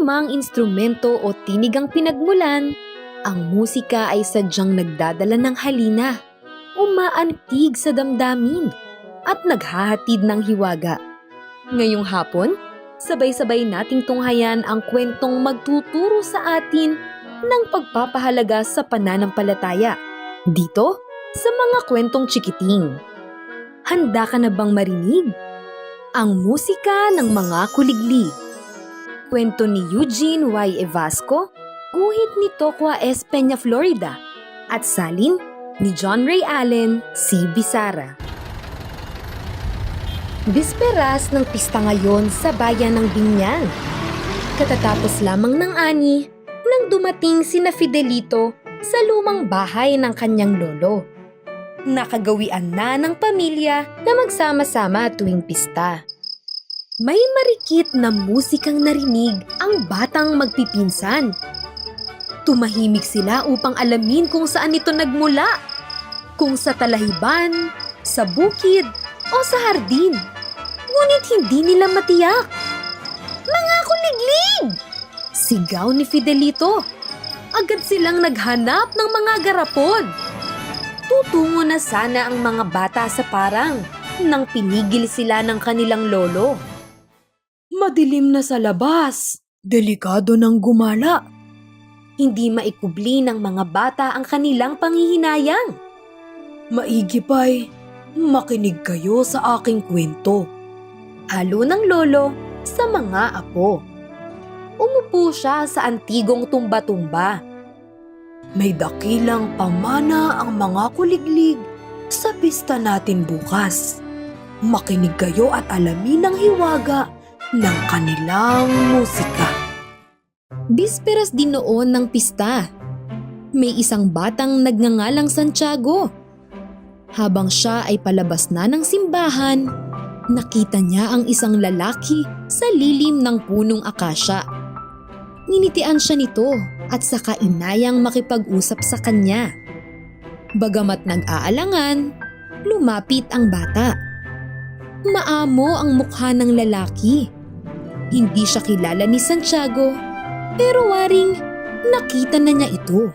mang instrumento o tinig ang pinagmulan, ang musika ay sadyang nagdadala ng halina, umaantig sa damdamin, at naghahatid ng hiwaga. Ngayong hapon, sabay-sabay nating tunghayan ang kwentong magtuturo sa atin ng pagpapahalaga sa pananampalataya. Dito, sa mga kwentong chikiting. Handa ka na bang marinig? Ang musika ng mga kuligli. Kwento ni Eugene Y. Evasco, guhit ni Tokwa S. Peña, Florida, at salin ni John Ray Allen, C. Bisara. Bisperas ng pista ngayon sa bayan ng Binyang. Katatapos lamang ng ani nang dumating sina Fidelito sa lumang bahay ng kanyang lolo. Nakagawian na ng pamilya na magsama-sama tuwing pista. May marikit na musikang narinig ang batang magpipinsan. Tumahimik sila upang alamin kung saan ito nagmula. Kung sa talahiban, sa bukid, o sa hardin. Ngunit hindi nila matiyak. Mga kuliglig! Sigaw ni Fidelito. Agad silang naghanap ng mga garapon. Tutungo na sana ang mga bata sa parang nang pinigil sila ng kanilang lolo. Madilim na sa labas. Delikado ng gumala. Hindi maikubli ng mga bata ang kanilang panghihinayang. Maigi pa'y makinig kayo sa aking kwento. Halo ng lolo sa mga apo. Umupo siya sa antigong tumba-tumba. May dakilang pamana ang mga kuliglig sa pista natin bukas. Makinig kayo at alamin ang hiwaga ng kanilang musika. Bisperas din noon ng pista. May isang batang nagngangalang Santiago. Habang siya ay palabas na ng simbahan, nakita niya ang isang lalaki sa lilim ng punong akasya. Ninitian siya nito at saka inayang makipag-usap sa kanya. Bagamat nag-aalangan, lumapit ang bata. Maamo ang mukha ng lalaki. Hindi siya kilala ni Santiago, pero waring nakita na niya ito.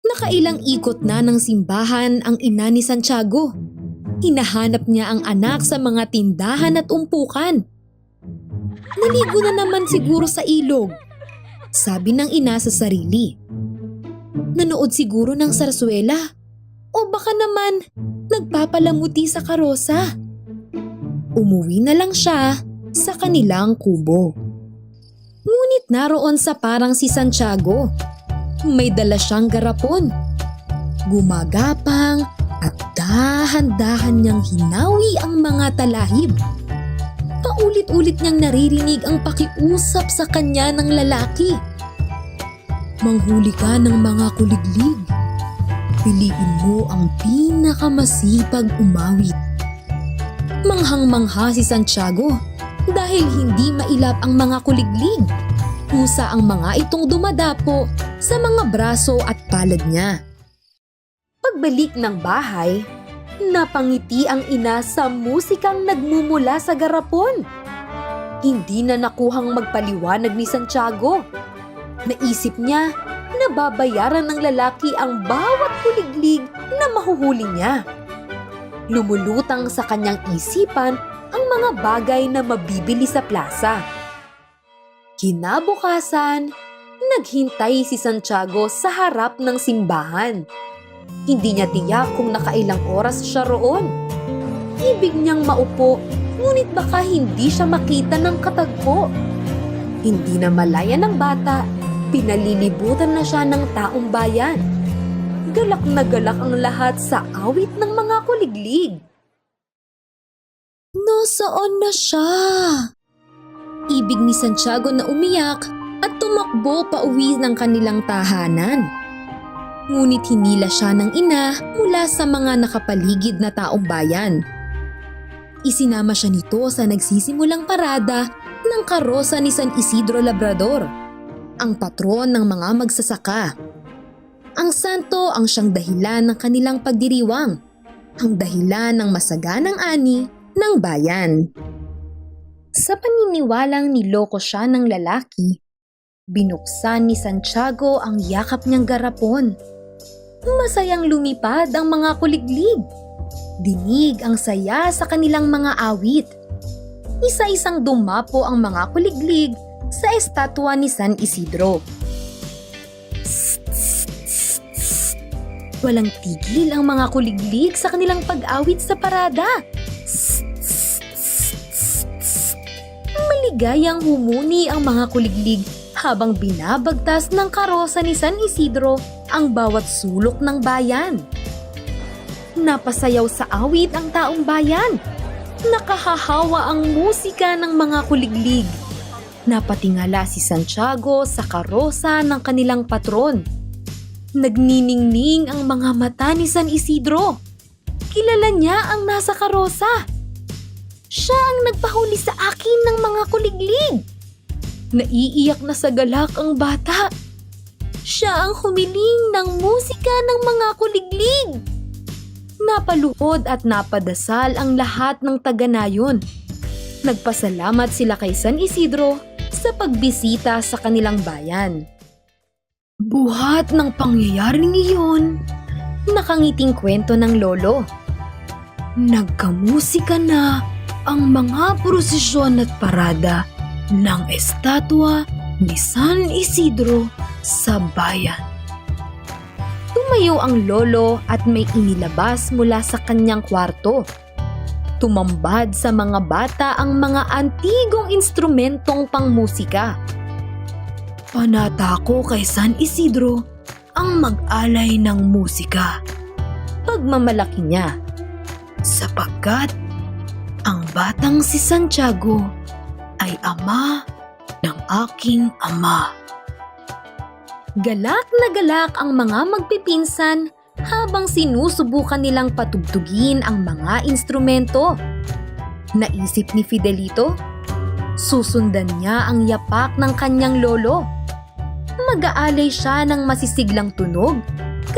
Nakailang ikot na ng simbahan ang ina ni Santiago. Hinahanap niya ang anak sa mga tindahan at umpukan. Naligo na naman siguro sa ilog, sabi ng ina sa sarili. Nanood siguro ng sarswela o baka naman nagpapalamuti sa karosa. Umuwi na lang siya sa kanilang kubo. Ngunit naroon sa parang si Santiago. May dala siyang garapon. Gumagapang at dahan-dahan niyang hinawi ang mga talahib. Paulit-ulit niyang naririnig ang pakiusap sa kanya ng lalaki. Manghuli ka ng mga kuliglig. Piliin mo ang pinakamasipag umawit. Manghang-mangha si Santiago dahil hindi mailap ang mga kuliglig. Pusa ang mga itong dumadapo sa mga braso at palad niya. Pagbalik ng bahay, napangiti ang ina sa musikang nagmumula sa garapon. Hindi na nakuhang magpaliwanag ni Santiago. Naisip niya na babayaran ng lalaki ang bawat kuliglig na mahuhuli niya. Lumulutang sa kanyang isipan mga bagay na mabibili sa plaza. Kinabukasan, naghintay si Santiago sa harap ng simbahan. Hindi niya tiyak kung nakailang oras siya roon. Ibig niyang maupo, ngunit baka hindi siya makita ng katagpo. Hindi na malaya ng bata, pinalilibutan na siya ng taong bayan. Galak na galak ang lahat sa awit ng mga kuliglig. Nasaan na siya? Ibig ni Santiago na umiyak at tumakbo pa uwi ng kanilang tahanan. Ngunit hinila siya ng ina mula sa mga nakapaligid na taong bayan. Isinama siya nito sa nagsisimulang parada ng karosa ni San Isidro Labrador, ang patron ng mga magsasaka. Ang santo ang siyang dahilan ng kanilang pagdiriwang, ang dahilan ng masaganang ani ng bayan. Sa paniniwalang niloko siya ng lalaki, Binuksan ni Santiago ang yakap niyang garapon. Masayang lumipad ang mga kuliglig. Dinig ang saya sa kanilang mga awit. Isa-isang dumapo ang mga kuliglig sa estatwa ni San Isidro. Walang tigil ang mga kuliglig sa kanilang pag-awit sa parada. Maligayang humuni ang mga kuliglig habang binabagtas ng karosa ni San Isidro ang bawat sulok ng bayan. Napasayaw sa awit ang taong bayan. Nakahahawa ang musika ng mga kuliglig. Napatingala si Santiago sa karosa ng kanilang patron. Nagniningning ang mga mata ni San Isidro. Kilala niya ang nasa karosa. Siya ang nagpahuli sa akin ng mga kuliglig. Naiiyak na sa galak ang bata. Siya ang humiling ng musika ng mga kuliglig. Napaluhod at napadasal ang lahat ng taga-nayon. Nagpasalamat sila kay San Isidro sa pagbisita sa kanilang bayan. Buhat ng pangyayaring iyon, nakangiting kwento ng lolo. Nagkamusika na ang mga prosesyon at parada ng estatwa ni San Isidro sa bayan. Tumayo ang lolo at may inilabas mula sa kanyang kwarto. Tumambad sa mga bata ang mga antigong instrumentong pangmusika. Panata ko kay San Isidro ang mag-alay ng musika. Pagmamalaki niya. Sapagkat ang batang si Santiago ay ama ng aking ama. Galak na galak ang mga magpipinsan habang sinusubukan nilang patugtugin ang mga instrumento. Naisip ni Fidelito, susundan niya ang yapak ng kanyang lolo. Mag-aalay siya ng masisiglang tunog,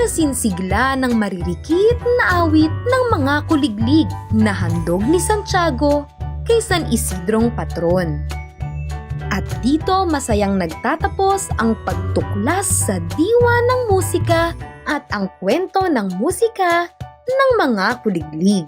kasinsigla ng maririkit na awit ng mga kuliglig na handog ni Santiago kay San Isidrong patron. At dito masayang nagtatapos ang pagtuklas sa diwa ng musika at ang kwento ng musika ng mga kuliglig.